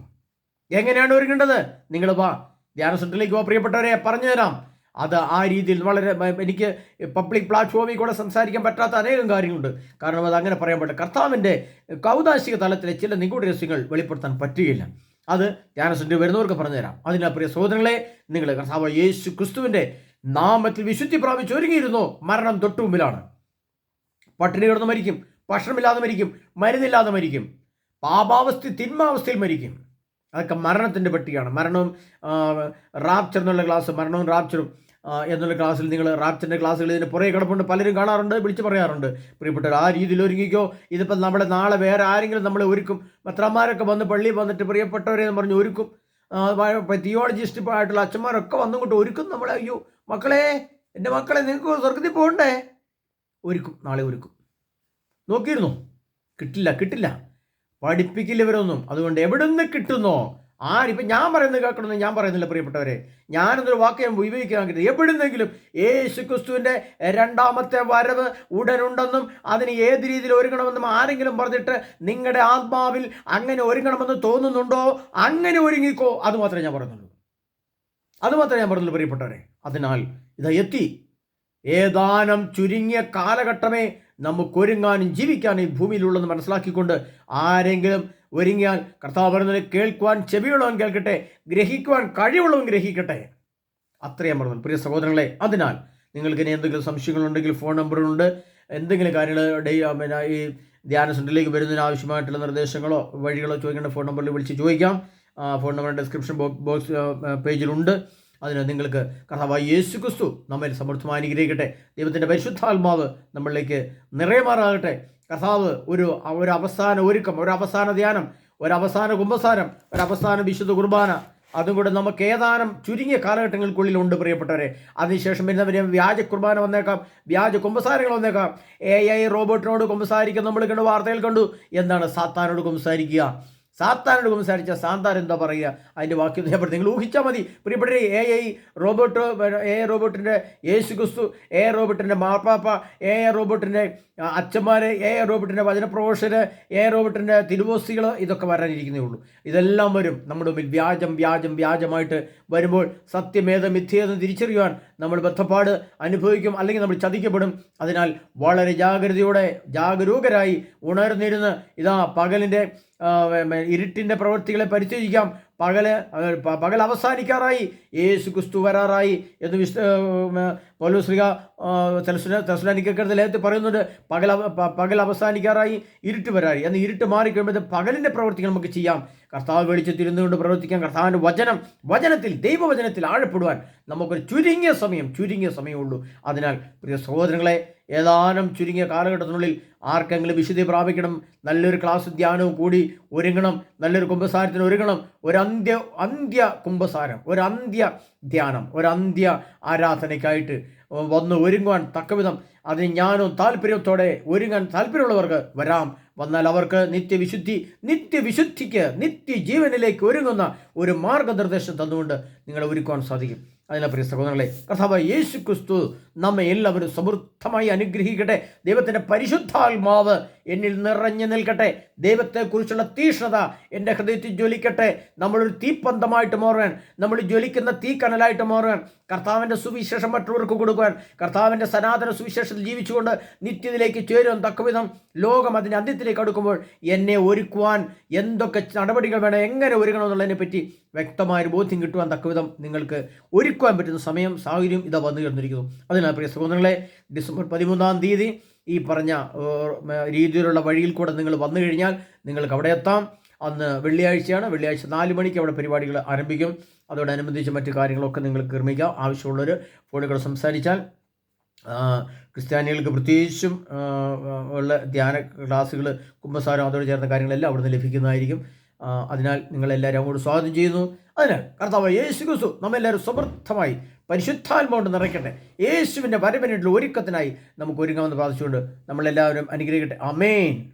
[SPEAKER 1] എങ്ങനെയാണ് ഒരുങ്ങേണ്ടത്? നിങ്ങൾ വാ. ധ്യാന സെന്ററിലേക്ക് വാ പ്രിയപ്പെട്ടവരെ പറഞ്ഞു തരാം. അത് ആ രീതിയിൽ വളരെ എനിക്ക് പബ്ലിക് പ്ലാറ്റ്ഫോമിൽ കൂടെ സംസാരിക്കാൻ പറ്റാത്ത അനേകം കാര്യങ്ങളുണ്ട്. കാരണം അത് അങ്ങനെ പറയാൻ പറ്റില്ല. കർത്താവിന്റെ കൗതാശിക തലത്തിലെ ചില നിഗൂഢ രഹസ്യങ്ങൾ വെളിപ്പെടുത്താൻ പറ്റുകയില്ല. അത് ധ്യാന സെന്ററിൽ വരുന്നവർക്ക് പറഞ്ഞുതരാം അതിന്റെ പ്രിയ സഹോദരങ്ങളെ നിങ്ങൾ കർത്താവ് യേശു ക്രിസ്തുവിന്റെ നാമത്തിൽ വിശുദ്ധി പ്രാപിച്ച് ഒരുങ്ങിയിരുന്നു. മരണം തൊട്ടു മുമ്പിലാണ്. പട്ടിണി കിടന്ന് മരിക്കും. ഭക്ഷണമില്ലാതെ മരിക്കും. മരുന്നില്ലാതെ മരിക്കും. പാപാവസ്ഥ തിന്മാവസ്ഥയിൽ മരിക്കും. അതൊക്കെ മരണത്തിന്റെ പട്ടികയാണ് മരണവും റാപ്ചർ എന്നുള്ള ക്ലാസ് മരണവും റാപ്ചറും എന്നുള്ള ക്ലാസ്സിൽ നിങ്ങൾ റാപ്ചറിന്റെ ക്ലാസ്സുകൾ ഇതിന് പുറകെ കിടപ്പുണ്ട്. പലരും കാണാറുണ്ട് വിളിച്ച് പറയാറുണ്ട്. പ്രിയപ്പെട്ടവർ ആ രീതിയിൽ ഒരുങ്ങിക്കോ. ഇതിപ്പോൾ നമ്മളെ നാളെ വേറെ ആരെങ്കിലും നമ്മളെ ഒരുക്കും. പത്രന്മാരൊക്കെ വന്ന് പള്ളിയിൽ വന്നിട്ട് പ്രിയപ്പെട്ടവരെ എന്ന് പറഞ്ഞ് ഒരുക്കും. തിയോളജിസ്റ്റ് ആയിട്ടുള്ള അച്ഛന്മാരൊക്കെ വന്നുകൊണ്ട് ഒരുക്കും നമ്മളെ. അയ്യോ മക്കളെ എന്റെ മക്കളെ നിങ്ങൾക്ക് സ്വർഗത്തിൽ പോകണ്ടേ? ഒരുക്കും നാളെ ഒരുക്കും. നോക്കിയിരുന്നു? കിട്ടില്ല കിട്ടില്ല. പഠിപ്പിക്കില്ല ഇവരൊന്നും. അതുകൊണ്ട് എവിടെ നിന്ന് കിട്ടുന്നോ ആരിപ്പം ഞാൻ പറയുന്നത് കേൾക്കണമെന്ന് ഞാൻ പറയുന്നില്ല പ്രിയപ്പെട്ടവരെ. ഞാനെന്നൊരു വാക്ക് ഞാൻ ഉപയോഗിക്കാൻ കിട്ടും എവിടുന്നെങ്കിലും യേശു ക്രിസ്തുവിന്റെ രണ്ടാമത്തെ വരവ് ഉടനുണ്ടെന്നും അതിന് ഏത് രീതിയിൽ ഒരുങ്ങണമെന്നും ആരെങ്കിലും പറഞ്ഞിട്ട് നിങ്ങളുടെ ആത്മാവിൽ അങ്ങനെ ഒരുങ്ങണമെന്ന് തോന്നുന്നുണ്ടോ? അങ്ങനെ ഒരുങ്ങിക്കോ. അത് മാത്രമേ ഞാൻ പറയുന്നുള്ളൂ. അത് മാത്രമേ ഞാൻ പറഞ്ഞുള്ളൂ പ്രിയപ്പെട്ടവരെ. അതിനാൽ ഇതാ എത്തി. ഏതാനും ചുരുങ്ങിയ കാലഘട്ടമേ നമുക്ക് ഒരുങ്ങാനും ജീവിക്കാനും ഈ ഭൂമിയിലുള്ളതെന്ന് മനസ്സിലാക്കിക്കൊണ്ട് ആരെങ്കിലും ഒരുങ്ങിയാൽ കർത്താവ് പറഞ്ഞതിന് കേൾക്കുവാൻ ചെവിയുള്ളവൻ കേൾക്കട്ടെ ഗ്രഹിക്കുവാൻ കഴിവുള്ളവൻ ഗ്രഹിക്കട്ടെ. അത്രയും പറഞ്ഞു പ്രിയ സഹോദരങ്ങളെ അതിനാൽ നിങ്ങൾക്ക് ഇനി എന്തെങ്കിലും സംശയങ്ങളുണ്ടെങ്കിൽ ഫോൺ നമ്പറുകളുണ്ട്. എന്തെങ്കിലും കാര്യങ്ങൾ പിന്നെ ഈ ധ്യാന സെന്ററിലേക്ക് വരുന്നതിന് ആവശ്യമായിട്ടുള്ള നിർദ്ദേശങ്ങളോ വഴികളോ ചോദിക്കേണ്ട ഫോൺ നമ്പറിൽ വിളിച്ച് ചോദിക്കാം. ഫോൺ നമ്പർ ഡിസ്ക്രിപ്ഷൻ ബോക്സ് പേജിലുണ്ട്. അതിന് നിങ്ങൾക്ക് കർത്താവായ യേശു ക്രിസ്തു നമ്മിൽ സമൃദ്ധമായി അനുഗ്രഹിക്കട്ടെ. ദൈവത്തിന്റെ പരിശുദ്ധാത്മാവ് നമ്മളിലേക്ക് നിറയമാറാകട്ടെ. കർത്താവ് ഒരു ഒരു അവസാന ഒരുക്കം ഒരു അവസാന ധ്യാനം ഒരു അവസാന കുംഭസാരം ഒരു അവസാന വിശുദ്ധ കുർബാന. അതും കൂടെ നമുക്ക് ഏതാനും ചുരുങ്ങിയ കാലഘട്ടങ്ങൾക്കുള്ളിൽ ഉണ്ട് പ്രിയപ്പെട്ടവരെ. അതിനുശേഷം വരുന്നവരെ വ്യാജ കുർബാന വന്നേക്കാം വ്യാജ കുമ്പസാരങ്ങൾ വന്നേക്കാം. എ ഐ റോബോട്ടിനോട് കുംഭസാരിക്കാൻ നമ്മൾ കണ്ടു വാർത്തയിൽ കണ്ടു. എന്താണ് സാത്താനോട് കുമ്പസാരിക്കുക? സാത്താനോട് സംസാരിച്ച സാന്താൻ എന്താ പറയുക? അതിന്റെ വാക്യം ഞാൻ നിങ്ങൾ ഊഹിച്ചാൽ മതി. പ്രിയപ്പെട്ട A I robot A I റോബോട്ടിന്റെ യേശു ക്രിസ്തു എ ഐ റോബോട്ടിന്റെ മാപ്പാപ്പ എ ഐ റോബോട്ടിന്റെ അച്ഛന്മാർ എ ഐ റോബോട്ടിന്റെ വചനപ്രഘോഷര് എ ഐ റോബോട്ടിന്റെ തിരുവോസ്തികൾ ഇതൊക്കെ വരാനിരിക്കുന്നേ ഉള്ളൂ. ഇതെല്ലാം വരും. നമ്മുടെ മുമ്പിൽ വ്യാജം വ്യാജം വ്യാജമായിട്ട് വരുമ്പോൾ സത്യമേത മിഥ്യേതം തിരിച്ചറിയുവാൻ നമ്മൾ ബന്ധപ്പാട് അനുഭവിക്കും അല്ലെങ്കിൽ നമ്മൾ ചതിക്കപ്പെടും. അതിനാൽ വളരെ ജാഗ്രതയോടെ ജാഗരൂകരായി ഉണർന്നിരുന്ന് ഇതാ പകലിന്റെ ഇരുട്ടിന്റെ പ്രവൃത്തികളെ പരിചയിക്കാം പകൽ പകൽ അവസാനിക്കാറായി. യേശു ക്രിസ്തു വരാറായി എന്ന് വിശുദ്ധ പൗലോസ്ലിക തെസ്ലാനിക്കരുത് ലേഖത്തിൽ പറയുന്നുണ്ട് പകൽ പകൽ അവസാനിക്കാറായി ഇരുട്ട് വരാറി എന്ന് ഇരുട്ട് മാറിക്കഴിയുമ്പോൾ പകലിന്റെ പ്രവൃത്തികൾ നമുക്ക് ചെയ്യാം. കർത്താവ് വെളിച്ചത്തിരുന്നുകൊണ്ട് പ്രവർത്തിക്കാം. കർത്താവിന്റെ വചനം വചനത്തിൽ ദൈവവചനത്തിൽ ആഴപ്പെടുവാൻ നമുക്കൊരു ചുരുങ്ങിയ സമയം ചുരുങ്ങിയ സമയമുള്ളൂ അതിനാൽ പ്രിയ സഹോദരങ്ങളെ ഏതാനും ചുരുങ്ങിയ കാലഘട്ടത്തിനുള്ളിൽ ആർക്കെങ്കിലും വിശുദ്ധി പ്രാപിക്കണം നല്ലൊരു ക്ലാസ് ധ്യാനവും കൂടി ഒരുങ്ങണം നല്ലൊരു കുംഭസാരത്തിന് ഒരുങ്ങണം ഒരു അന്ത്യ അന്ത്യ കുംഭസാരം ഒരു അന്ത്യ ധ്യാനം ഒരു അന്ത്യ ആരാധനയ്ക്കായിട്ട് വന്ന് ഒരുങ്ങുവാൻ തക്കവിധം അതിന് ഞാനും താല്പര്യത്തോടെ ഒരുങ്ങാൻ താല്പര്യമുള്ളവർക്ക് വരാം. വന്നാൽ അവർക്ക് നിത്യവിശുദ്ധി നിത്യവിശുദ്ധിക്ക് നിത്യജീവനിലേക്ക് ഒരുങ്ങുന്ന ഒരു മാർഗനിർദ്ദേശം തന്നുകൊണ്ട് നിങ്ങളെ ഒരുക്കുവാൻ സാധിക്കും. അതിനെ പ്രിയ സഹോദരങ്ങളെ കർത്താവ് യേശു ക്രിസ്തു നമ്മെ എല്ലാവരും സമൃദ്ധമായി അനുഗ്രഹിക്കട്ടെ. ദൈവത്തിന്റെ പരിശുദ്ധാത്മാവ് എന്നിൽ നിറഞ്ഞു നിൽക്കട്ടെ. ദൈവത്തെക്കുറിച്ചുള്ള തീഷ്ണത എന്റെ ഹൃദയത്തിൽ ജ്വലിക്കട്ടെ. നമ്മളൊരു തീപ്പന്തമായിട്ട് മാറുവാൻ നമ്മൾ ജ്വലിക്കുന്ന തീക്കനലായിട്ട് മാറുവാൻ കർത്താവിന്റെ സുവിശേഷം മറ്റുള്ളവർക്ക് കൊടുക്കുവാൻ കർത്താവിന്റെ സനാതന സുവിശേഷത്തിൽ ജീവിച്ചുകൊണ്ട് നിത്യത്തിലേക്ക് ചേരുവാൻ തക്കവിധം ലോകം അതിന്റെ അന്ത്യത്തിലേക്ക് അടുക്കുമ്പോൾ എന്നെ ഒരുക്കുവാൻ എന്തൊക്കെ നടപടികൾ വേണം എങ്ങനെ ഒരുക്കണമെന്നുള്ളതിനെ പറ്റി വ്യക്തമായൊരു ബോധ്യം കിട്ടുവാൻ തക്കവിധം നിങ്ങൾക്ക് ഒരുക്കുവാൻ പറ്റുന്ന സമയം സാഹചര്യം ഇതാ വന്നു കിടന്നിരിക്കുന്നു അതിനാൽ പ്രിയ സഹോദരങ്ങളെ ഡിസംബർ പതിമൂന്നാം തീയതി ഈ പറഞ്ഞ രീതിയിലുള്ള വഴിയിൽ കൂടെ നിങ്ങൾ വന്നു കഴിഞ്ഞാൽ നിങ്ങൾക്ക് അവിടെ എത്താം. അന്ന് വെള്ളിയാഴ്ചയാണ്. വെള്ളിയാഴ്ച നാല് മണിക്ക് അവിടെ പരിപാടികൾ ആരംഭിക്കും. അതോടനുബന്ധിച്ച് മറ്റു കാര്യങ്ങളൊക്കെ നിങ്ങൾക്ക് നിർമ്മിക്കാം. ആവശ്യമുള്ളവർ ഫോണുകൾ സംസാരിച്ചാൽ ക്രിസ്ത്യാനികൾക്ക് പ്രത്യേകിച്ചും ഉള്ള ധ്യാന ക്ലാസ്സുകൾ കുംഭസാരം അതോട് ചേർന്ന കാര്യങ്ങളെല്ലാം അവിടുന്ന് ലഭിക്കുന്നതായിരിക്കും. അതിനാൽ നിങ്ങളെല്ലാവരും അങ്ങോട്ട് സ്വാഗതം ചെയ്യുന്നു. അതിനാൽ കർത്താവ് യേശു ക്രിസ്തു നമ്മെല്ലാവരും സമൃദ്ധമായി പരിശുദ്ധാത്മാകൊണ്ട് നിറയ്ക്കട്ടെ. യേശുവിന്റെ വരവിനുള്ള ഒരുക്കത്തിനായി നമുക്ക് ഒരുങ്ങാമെന്ന് പ്രാർത്ഥിച്ചുകൊണ്ട് നമ്മളെല്ലാവരും അനുഗ്രഹിക്കട്ടെ. അമേൻ